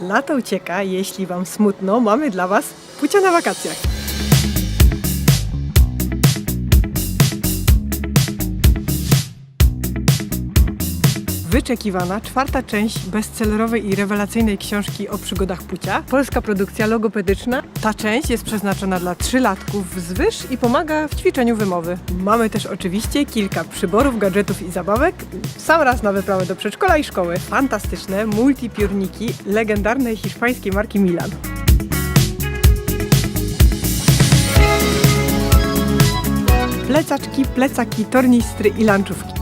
Lato ucieka, jeśli Wam smutno, mamy dla Was Pucia na wakacjach. Wyczekiwana czwarta część bestsellerowej i rewelacyjnej książki o przygodach Pucia. Polska produkcja logopedyczna. Ta część jest przeznaczona dla trzylatków wzwyż i pomaga w ćwiczeniu wymowy. Mamy też oczywiście kilka przyborów, gadżetów i zabawek. Sam raz na wyprawę do przedszkola i szkoły. Fantastyczne multipiórniki legendarnej hiszpańskiej marki Milan. Plecaczki, plecaki, tornistry i lanczówki.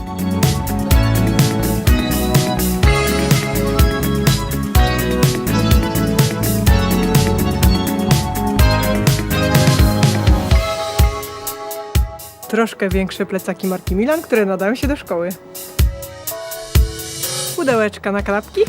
Troszkę większe plecaki marki Milan, które nadają się do szkoły. Pudełeczka na kanapki.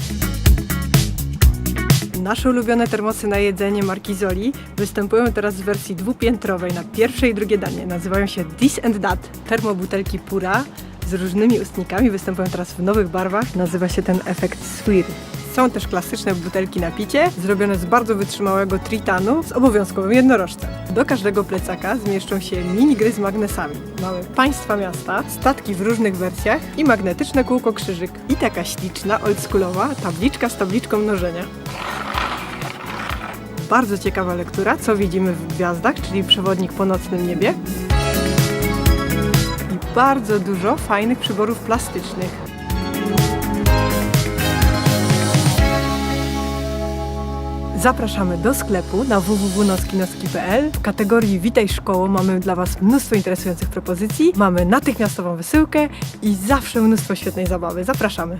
Nasze ulubione termosy na jedzenie marki Zoli występują teraz w wersji dwupiętrowej na pierwsze i drugie danie. Nazywają się This and That. Termobutelki Pura z różnymi ustnikami występują teraz w nowych barwach. Nazywa się ten efekt Swirl. Są też klasyczne butelki na picie, zrobione z bardzo wytrzymałego tritanu z obowiązkowym jednorożcem. Do każdego plecaka zmieszczą się minigry z magnesami. Mamy państwa miasta, statki w różnych wersjach i magnetyczne kółko krzyżyk. I taka śliczna, oldschoolowa tabliczka z tabliczką mnożenia. Bardzo ciekawa lektura, co widzimy w gwiazdach, czyli przewodnik po nocnym niebie. I bardzo dużo fajnych przyborów plastycznych. Zapraszamy do sklepu na www.nockinoski.pl. W kategorii Witaj Szkoło mamy dla Was mnóstwo interesujących propozycji. Mamy natychmiastową wysyłkę i zawsze mnóstwo świetnej zabawy. Zapraszamy.